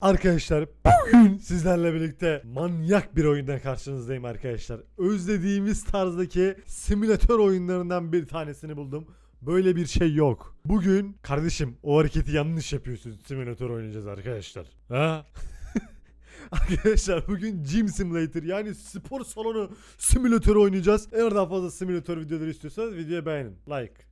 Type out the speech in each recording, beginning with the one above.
Arkadaşlar bugün sizlerle birlikte manyak bir oyundan karşınızdayım arkadaşlar. Özlediğimiz tarzdaki simülatör oyunlarından bir tanesini buldum. Böyle bir şey yok. Bugün kardeşim o hareketi yanlış yapıyorsun. Simülatör oynayacağız arkadaşlar. Ha? Arkadaşlar bugün Gym Simulator yani spor salonu simülatörü oynayacağız. Eğer daha fazla simülatör videoları istiyorsanız videoyu beğenin. Like.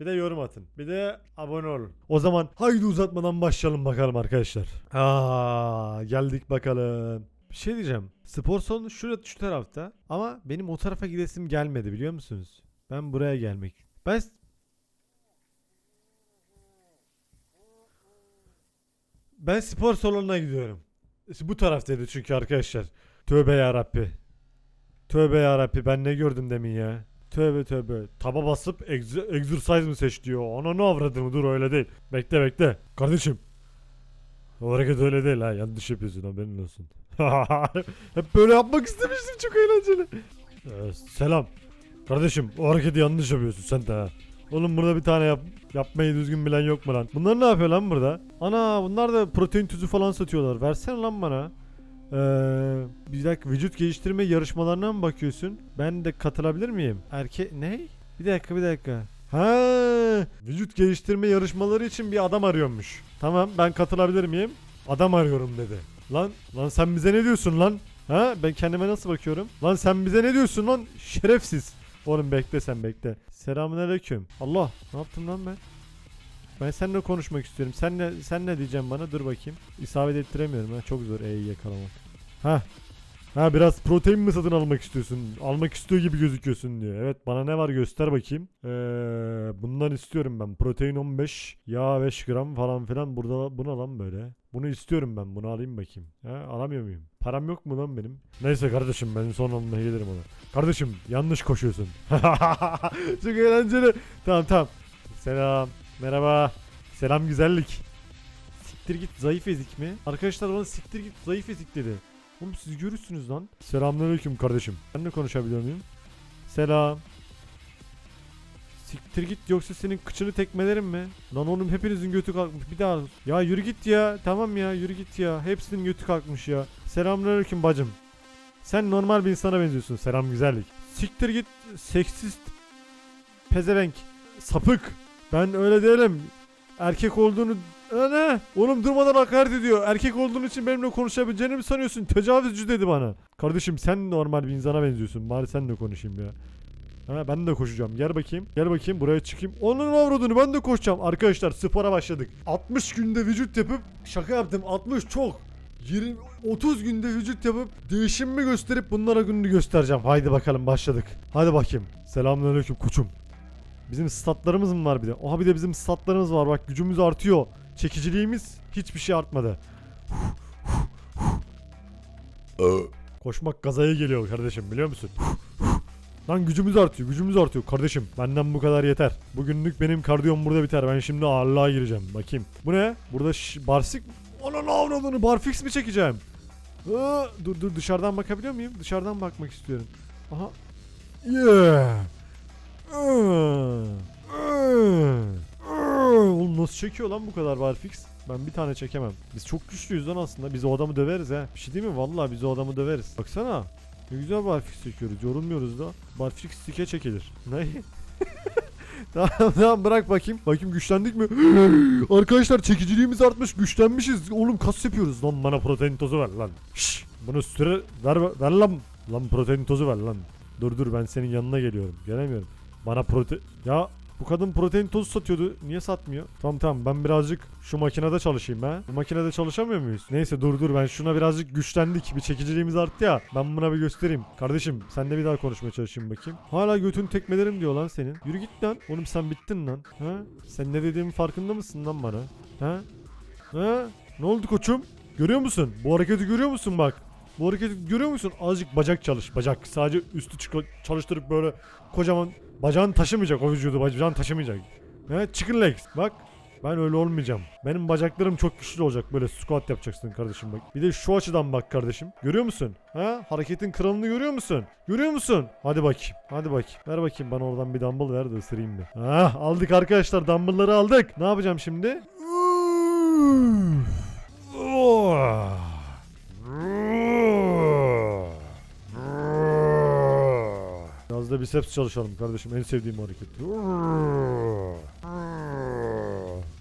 Bir de yorum atın. Bir de abone olun. O zaman haydi uzatmadan başlayalım bakalım arkadaşlar. Aa, geldik bakalım. Bir şey diyeceğim. Spor salonu şurada şu tarafta. Ama benim o tarafa gidesim gelmedi biliyor musunuz? Ben buraya gelmek. Ben Ben spor salonuna gidiyorum. Bu taraftaydı çünkü arkadaşlar. Tövbe yarabbi. Tövbe yarabbi ben ne gördüm demin ya. Tövbe tövbe. Taba basıp egz- exercise mı seç diyor. Ananı avradını dur öyle değil. Bekle bekle. Kardeşim. O hareket öyle değil ha. Yanlış yapıyorsun haberin olsun. Hep böyle yapmak istemiştim çok eğlenceli. Ee, selam. Kardeşim o hareketi yanlış yapıyorsun sen de ha. Oğlum burada bir tane yap yapmayı düzgün bilen yok mu lan? Bunlar ne yapıyor lan burada? Ana bunlar da protein tuzu falan satıyorlar. Versene lan bana. Ee, bir dakika vücut geliştirme yarışmalarına mı bakıyorsun? Ben de katılabilir miyim? Erke ne? Bir dakika bir dakika. Ha, vücut geliştirme yarışmaları için bir adam arıyormuş. Tamam ben katılabilir miyim? Adam arıyorum dedi. Lan lan sen bize ne diyorsun lan? Ha ben kendime nasıl bakıyorum? Lan sen bize ne diyorsun lan? Şerefsiz. Oğlum bekle sen bekle. Selamünaleyküm. Allah ne yaptım lan ben? Ben seninle konuşmak istiyorum. Sen ne, sen ne diyeceğim bana? Dur bakayım. İsabet ettiremiyorum ha. Çok zor E'yi yakalamak. Ha. Ha biraz protein mi satın almak istiyorsun? Almak istiyor gibi gözüküyorsun diyor. Evet bana ne var göster bakayım. Ee, bundan istiyorum ben. Protein 15, yağ 5 gram falan filan. Burada bunu lan böyle. Bunu istiyorum ben. Bunu alayım bakayım. Ha, alamıyor muyum? Param yok mu lan benim? Neyse kardeşim ben son almaya gelirim ona. Kardeşim yanlış koşuyorsun. Çok eğlenceli. Tamam tamam. Selam. Merhaba. Selam güzellik. Siktir git zayıf ezik mi? Arkadaşlar bana siktir git zayıf ezik dedi. Oğlum siz görürsünüz lan. Selamünaleyküm kardeşim. Ben de konuşabiliyor muyum? Selam. Siktir git yoksa senin kıçını tekmelerim mi? Lan oğlum hepinizin götü kalkmış. Bir daha. Ya yürü git ya. Tamam ya yürü git ya. Hepsinin götü kalkmış ya. Selamünaleyküm bacım. Sen normal bir insana benziyorsun. Selam güzellik. Siktir git seksist pezevenk. Sapık. Ben öyle değilim. Erkek olduğunu ne? Oğlum durmadan hakaret ediyor. Erkek olduğun için benimle konuşabileceğini mi sanıyorsun? Tecavüzcü dedi bana. Kardeşim sen normal bir insana benziyorsun. Bari sen de konuşayım ya. Ha ben de koşacağım. Gel bakayım. Gel bakayım buraya çıkayım. Onun avradını ben de koşacağım. Arkadaşlar spora başladık. 60 günde vücut yapıp şaka yaptım. 60 çok. 20 30 günde vücut yapıp değişimimi gösterip bunlara gününü göstereceğim. Haydi bakalım başladık. Hadi bakayım. Selamünaleyküm koçum. Bizim statlarımız mı var bir de? Oha bir de bizim statlarımız var. Bak gücümüz artıyor. Çekiciliğimiz hiçbir şey artmadı. Koşmak gazaya geliyor kardeşim biliyor musun? Lan gücümüz artıyor, gücümüz artıyor kardeşim. Benden bu kadar yeter. Bugünlük benim kardiyom burada biter. Ben şimdi ağırlığa gireceğim. Bakayım. Bu ne? Burada barsik... Ananı avradını barfix mi çekeceğim? Aa, dur dur dışarıdan bakabiliyor muyum? Dışarıdan bakmak istiyorum. Aha. Yeah. Çekiyor lan bu kadar barfix? Ben bir tane çekemem. Biz çok güçlüyüz lan aslında. Biz o adamı döveriz ha. Bir şey değil mi? Vallahi biz o adamı döveriz. Baksana. Ne güzel barfix çekiyoruz. Yorulmuyoruz da. Barfix stike çekilir. Ne? tamam tamam bırak bakayım. Bakayım güçlendik mi? Arkadaşlar çekiciliğimiz artmış. Güçlenmişiz. Oğlum kas yapıyoruz. Lan bana protein tozu ver lan. Şşş. Bunu süre ver, ver lan. Lan protein tozu ver lan. Dur dur ben senin yanına geliyorum. Gelemiyorum. Bana protein... Ya bu kadın protein tozu satıyordu. Niye satmıyor? Tamam tamam ben birazcık şu makinede çalışayım ha. Bu makinede çalışamıyor muyuz? Neyse dur dur ben şuna birazcık güçlendik. Bir çekiciliğimiz arttı ya. Ben buna bir göstereyim. Kardeşim sen de bir daha konuşmaya çalışayım bakayım. Hala götün tekmelerim diyor lan senin. Yürü git lan. Oğlum sen bittin lan. Ha? Sen ne dediğimin farkında mısın lan bana? Ha? Ha? Ne oldu koçum? Görüyor musun? Bu hareketi görüyor musun bak? Bu hareketi görüyor musun? Azıcık bacak çalış. Bacak. Sadece üstü çalıştırıp böyle kocaman bacağını taşımayacak o vücudu. Bacağını taşımayacak. He? Chicken legs. Bak. Ben öyle olmayacağım. Benim bacaklarım çok güçlü olacak. Böyle squat yapacaksın kardeşim bak. Bir de şu açıdan bak kardeşim. Görüyor musun? Ha? Hareketin kralını görüyor musun? Görüyor musun? Hadi bakayım. Hadi bakayım. Ver bakayım bana oradan bir dumbbell ver de ısırayım bir. Ha, aldık arkadaşlar. Dumbbell'ları aldık. Ne yapacağım şimdi? Oh. Da biceps çalışalım kardeşim. En sevdiğim hareket.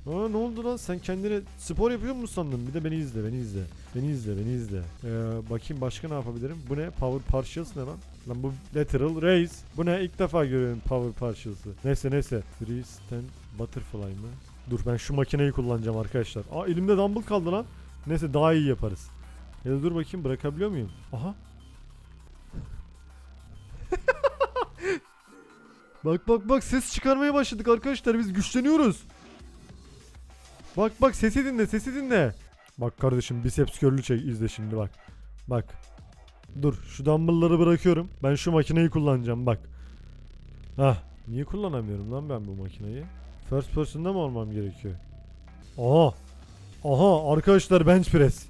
Aa, ne oldu lan? Sen kendine spor yapıyor musun sandın? Bir de beni izle, beni izle. Beni izle, beni izle. Ee, bakayım başka ne yapabilirim? Bu ne? Power partials ne lan? Lan bu lateral raise. Bu ne? İlk defa görüyorum power partials'ı. Neyse neyse. Free stand butterfly mı? Dur ben şu makineyi kullanacağım arkadaşlar. Aa elimde dumbbell kaldı lan. Neyse daha iyi yaparız. Ya da dur bakayım bırakabiliyor muyum? Aha. Bak bak bak ses çıkarmaya başladık arkadaşlar biz güçleniyoruz. Bak bak sesi dinle sesi dinle. Bak kardeşim biceps curl'ü çek izle şimdi bak. Bak. Dur şu dumbbellları bırakıyorum. Ben şu makineyi kullanacağım bak. Hah. Niye kullanamıyorum lan ben bu makineyi? First person'da mı olmam gerekiyor? Aha. Aha arkadaşlar bench press.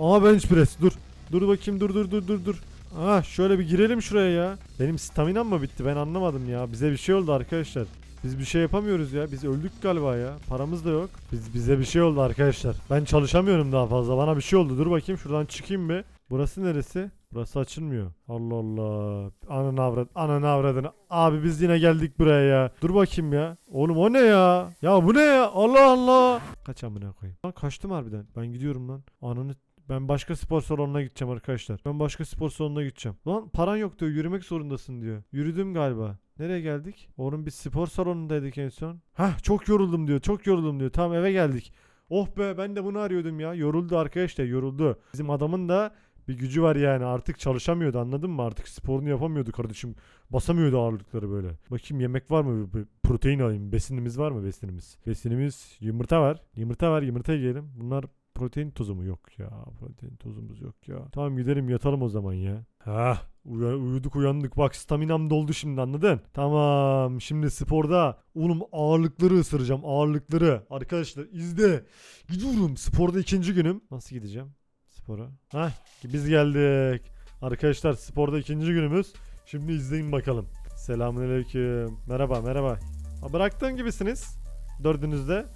Aha bench press dur. Dur bakayım dur dur dur dur dur. Ah şöyle bir girelim şuraya ya. Benim staminam mı bitti ben anlamadım ya. Bize bir şey oldu arkadaşlar. Biz bir şey yapamıyoruz ya. Biz öldük galiba ya. Paramız da yok. Biz bize bir şey oldu arkadaşlar. Ben çalışamıyorum daha fazla. Bana bir şey oldu. Dur bakayım şuradan çıkayım bir. Burası neresi? Burası açılmıyor. Allah Allah. Ananı avrat. Ananı avradını. Abi biz yine geldik buraya ya. Dur bakayım ya. Oğlum o ne ya? Ya bu ne ya? Allah Allah. Kaç amına koyayım. Lan kaçtım harbiden. Ben gidiyorum lan. Ananı ben başka spor salonuna gideceğim arkadaşlar. Ben başka spor salonuna gideceğim. Lan paran yok diyor. Yürümek zorundasın diyor. Yürüdüm galiba. Nereye geldik? Oğlum biz spor salonundaydık en son. Hah çok yoruldum diyor. Çok yoruldum diyor. Tamam eve geldik. Oh be ben de bunu arıyordum ya. Yoruldu arkadaşlar yoruldu. Bizim adamın da bir gücü var yani artık çalışamıyordu anladın mı? Artık sporunu yapamıyordu kardeşim. Basamıyordu ağırlıkları böyle. Bakayım yemek var mı? Bir protein alayım. Besinimiz var mı besinimiz? Besinimiz yumurta var. Yumurta var yumurta yiyelim. Bunlar protein tozu mu? Yok ya. Protein tozumuz yok ya. Tamam gidelim yatalım o zaman ya. Ha, uyuduk uyandık. Bak staminam doldu şimdi anladın? Tamam. Şimdi sporda oğlum ağırlıkları ısıracağım. Ağırlıkları. Arkadaşlar izle. Gidiyorum. Sporda ikinci günüm. Nasıl gideceğim? Spora. Hah biz geldik. Arkadaşlar sporda ikinci günümüz. Şimdi izleyin bakalım. Selamünaleyküm. Merhaba merhaba. Ha, bıraktığın gibisiniz. Dördünüzde.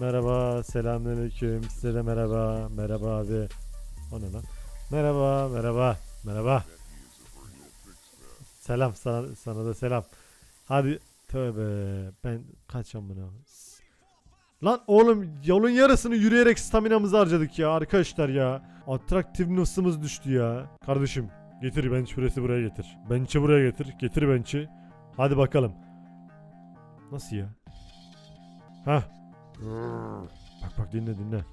Merhaba, selamünaleyküm. Size de merhaba. Merhaba abi. O ne lan? Merhaba, merhaba, merhaba. Selam sana, sana da selam. Hadi tövbe ben kaçam buna. Lan oğlum yolun yarısını yürüyerek staminamızı harcadık ya arkadaşlar ya. Attractiveness'ımız düştü ya. Kardeşim getir bench press'i buraya getir. Bench'i buraya getir. Getir bench'i. Hadi bakalım. Nasıl ya? Hah Bak bak dinle dinle.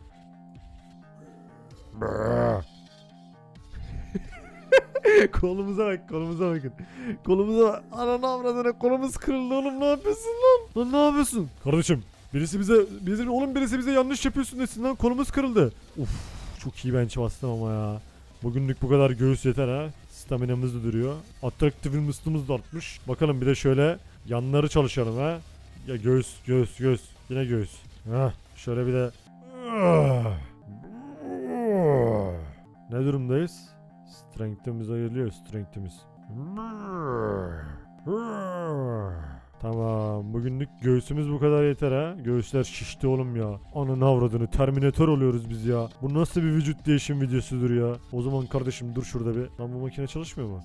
kolumuza bak kolumuza bakın. Kolumuza bak. Ananı avradına kolumuz kırıldı oğlum ne yapıyorsun lan? Lan ne yapıyorsun? Kardeşim birisi bize birisi oğlum birisi bize yanlış yapıyorsun desin lan kolumuz kırıldı. Uf çok iyi bench bastım ama ya. Bugünlük bu kadar göğüs yeter ha. Staminamız da duruyor. Attractiveness'ımız da artmış. Bakalım bir de şöyle yanları çalışalım ha. Ya göğüs göğüs göğüs. Yine göğüs. Hah şöyle bir de ne durumdayız? Strength'imiz ayırılıyor strength'imiz. Tamam bugünlük göğsümüz bu kadar yeter ha. Göğüsler şişti oğlum ya. Ananı avradını terminatör oluyoruz biz ya. Bu nasıl bir vücut değişim videosudur ya. O zaman kardeşim dur şurada bir. Lan bu makine çalışmıyor mu?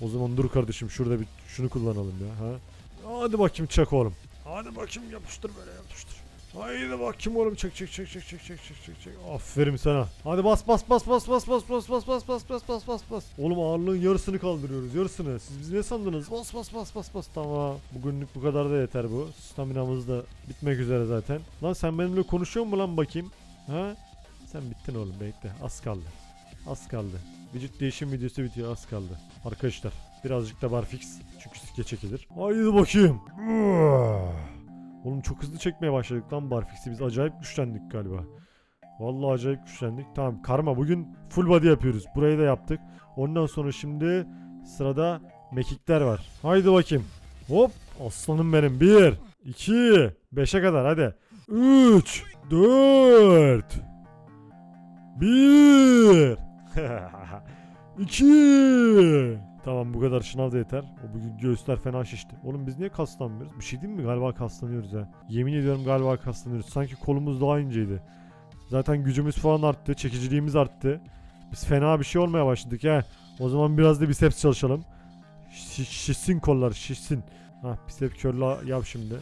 O zaman dur kardeşim şurada bir şunu kullanalım ya. Ha? Hadi bakayım çak oğlum. Hadi bakayım yapıştır böyle yapıştır. Haydi bakayım oğlum çek çek çek çek çek çek çek çek çek. Aferin sana. Hadi bas bas bas bas bas bas bas bas bas bas bas bas bas bas. Oğlum ağırlığın yarısını kaldırıyoruz yarısını. Siz bizi ne sandınız? Bas bas bas bas bas. Tamam. Bugünlük bu kadar da yeter bu. Staminamız da bitmek üzere zaten. Lan sen benimle konuşuyor mu lan bakayım? Ha? Sen bittin oğlum bekle. Az kaldı. Az kaldı. Vücut değişim videosu bitiyor az kaldı. Arkadaşlar birazcık da barfix. Çünkü sike çekilir. Haydi bakayım. Oğlum çok hızlı çekmeye başladık lan barfix'i. Biz acayip güçlendik galiba. Vallahi acayip güçlendik. Tamam karma bugün full body yapıyoruz. Burayı da yaptık. Ondan sonra şimdi sırada mekikler var. Haydi bakayım. Hop aslanım benim. 1, 2, 5'e kadar hadi. 3, 4, 1, 2, Tamam bu kadar şınav da yeter. O bugün göğüsler fena şişti. Oğlum biz niye kaslanmıyoruz? Bir şey değil mi? Galiba kaslanıyoruz ha. Yemin ediyorum galiba kaslanıyoruz. Sanki kolumuz daha inceydi. Zaten gücümüz falan arttı. Çekiciliğimiz arttı. Biz fena bir şey olmaya başladık ha. O zaman biraz da biceps çalışalım. Şi- şişsin kollar şişsin. Ha bisep körlü yap şimdi.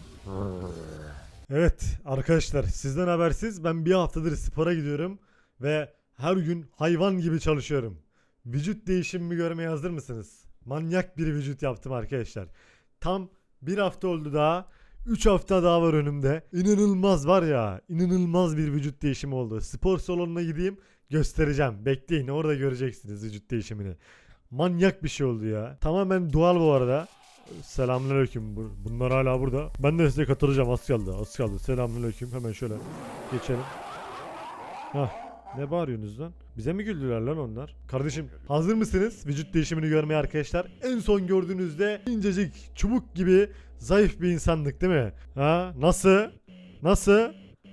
Evet arkadaşlar sizden habersiz ben bir haftadır spora gidiyorum ve her gün hayvan gibi çalışıyorum. Vücut değişimimi görmeye hazır mısınız? Manyak bir vücut yaptım arkadaşlar. Tam bir hafta oldu daha. 3 hafta daha var önümde. İnanılmaz var ya. inanılmaz bir vücut değişimi oldu. Spor salonuna gideyim göstereceğim. Bekleyin orada göreceksiniz vücut değişimini. Manyak bir şey oldu ya. Tamamen doğal bu arada. Selamünaleyküm. Bu- Bunlar hala burada. Ben de size katılacağım. Az kaldı. Az kaldı. Selamünaleyküm. Hemen şöyle geçelim. Hah. Ne bağırıyorsunuz lan? Bize mi güldüler lan onlar? Kardeşim hazır mısınız vücut değişimini görmeye arkadaşlar? En son gördüğünüzde incecik çubuk gibi zayıf bir insandık değil mi? Ha? Nasıl? Nasıl?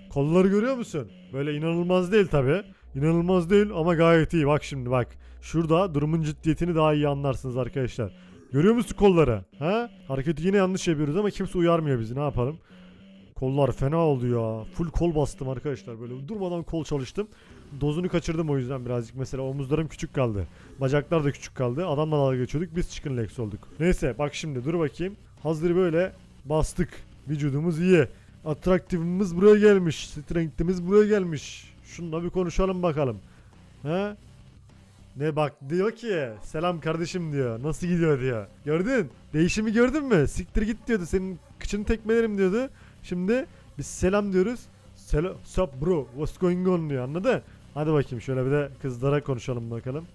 Kolları görüyor musun? Böyle inanılmaz değil tabi. İnanılmaz değil ama gayet iyi. Bak şimdi bak. Şurada durumun ciddiyetini daha iyi anlarsınız arkadaşlar. Görüyor musun kolları? Ha? Hareketi yine yanlış yapıyoruz ama kimse uyarmıyor bizi. Ne yapalım? Kollar fena oldu ya. Full kol bastım arkadaşlar. Böyle durmadan kol çalıştım. Dozunu kaçırdım o yüzden birazcık. Mesela omuzlarım küçük kaldı. Bacaklar da küçük kaldı. Adamla dalga geçiyorduk. Biz chicken legs olduk. Neyse bak şimdi dur bakayım. Hazır böyle bastık. Vücudumuz iyi. Atraktifimiz buraya gelmiş. Strength'imiz buraya gelmiş. Şununla bir konuşalım bakalım. He? Ne bak diyor ki selam kardeşim diyor. Nasıl gidiyor diyor. Gördün? Değişimi gördün mü? Siktir git diyordu. Senin kıçını tekmelerim diyordu. Şimdi biz selam diyoruz. Selam, sup bro, what's going on diyor anladın? Hadi bakayım şöyle bir de kızlara konuşalım bakalım.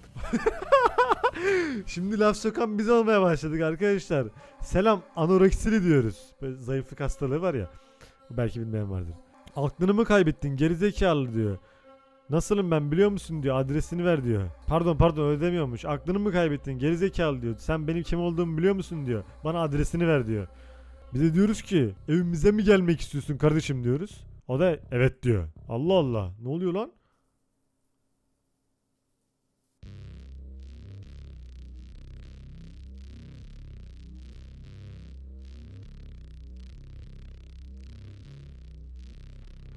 Şimdi laf sokan biz olmaya başladık arkadaşlar. Selam anoreksili diyoruz. Böyle zayıflık hastalığı var ya. Belki bilmeyen vardır. Aklını mı kaybettin gerizekalı diyor. Nasılım ben biliyor musun diyor adresini ver diyor. Pardon pardon öyle demiyormuş. Aklını mı kaybettin gerizekalı diyor. Sen benim kim olduğumu biliyor musun diyor. Bana adresini ver diyor. Biz de diyoruz ki evimize mi gelmek istiyorsun kardeşim diyoruz. O da evet diyor. Allah Allah ne oluyor lan?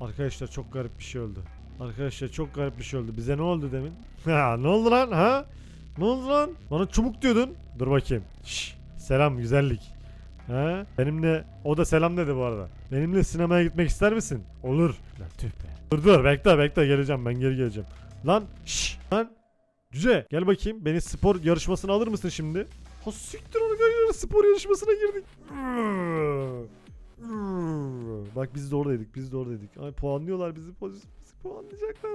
Arkadaşlar çok garip bir şey oldu. Arkadaşlar çok garip bir şey oldu. Bize ne oldu demin? Ha ne oldu lan ha? Ne oldu lan? Bana çubuk diyordun. Dur bakayım. Şş, selam güzellik. Ha? Benimle o da selam dedi bu arada. Benimle sinemaya gitmek ister misin? Olur. Lan tüh be. Dur dur bekle bekle geleceğim ben geri geleceğim. Lan şş lan. Cüce gel bakayım beni spor yarışmasına alır mısın şimdi? Ha siktir onu gel spor yarışmasına girdik. Bak biz de oradaydık biz de oradaydık. Ay puanlıyorlar bizi bizi puanlayacaklar.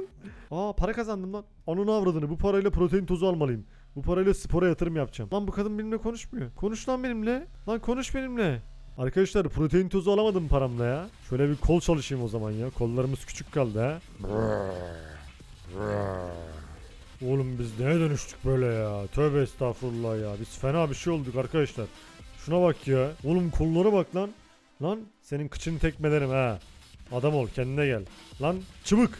Aa para kazandım lan. Ananı avradını bu parayla protein tozu almalıyım. Bu parayla spora yatırım yapacağım. Lan bu kadın benimle konuşmuyor. Konuş lan benimle. Lan konuş benimle. Arkadaşlar protein tozu alamadım paramla ya. Şöyle bir kol çalışayım o zaman ya. Kollarımız küçük kaldı ha. Oğlum biz neye dönüştük böyle ya? Tövbe estağfurullah ya. Biz fena bir şey olduk arkadaşlar. Şuna bak ya. Oğlum kollara bak lan. Lan senin kıçını tekmelerim ha. Adam ol kendine gel. Lan çubuk.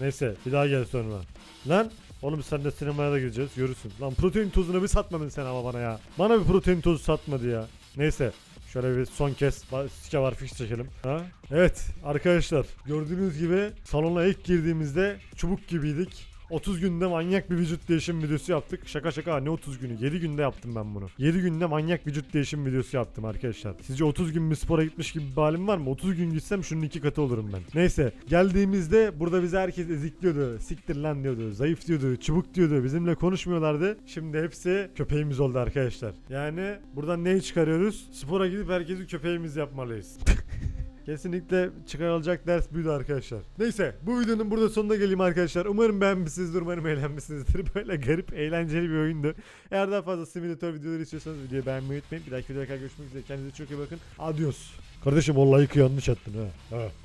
Neyse bir daha gel sonra. Lan oğlum sen de sinemaya da gideceğiz görürsün. Lan protein tozunu bir satmadın sen ama bana ya. Bana bir protein tozu satmadı ya. Neyse Şöyle bir son kez sike var fix çekelim. Ha? Evet arkadaşlar gördüğünüz gibi salona ilk girdiğimizde çubuk gibiydik. 30 günde manyak bir vücut değişim videosu yaptık. Şaka şaka ne 30 günü? 7 günde yaptım ben bunu. 7 günde manyak vücut değişim videosu yaptım arkadaşlar. Sizce 30 gün bir spora gitmiş gibi bir halim var mı? 30 gün gitsem şunun iki katı olurum ben. Neyse geldiğimizde burada bizi herkes ezikliyordu. Siktir lan diyordu. Zayıf diyordu. Çubuk diyordu. Bizimle konuşmuyorlardı. Şimdi hepsi köpeğimiz oldu arkadaşlar. Yani buradan neyi çıkarıyoruz? Spora gidip herkesi köpeğimiz yapmalıyız. Kesinlikle çıkarılacak ders buydu arkadaşlar. Neyse bu videonun burada sonuna geleyim arkadaşlar. Umarım beğenmişsinizdir, umarım eğlenmişsinizdir. Böyle garip, eğlenceli bir oyundu. Eğer daha fazla simülatör videoları istiyorsanız videoyu beğenmeyi unutmayın. Bir dahaki videoda görüşmek üzere. Kendinize çok iyi bakın. Adios. Kardeşim vallahi yanlış attın ha. ha.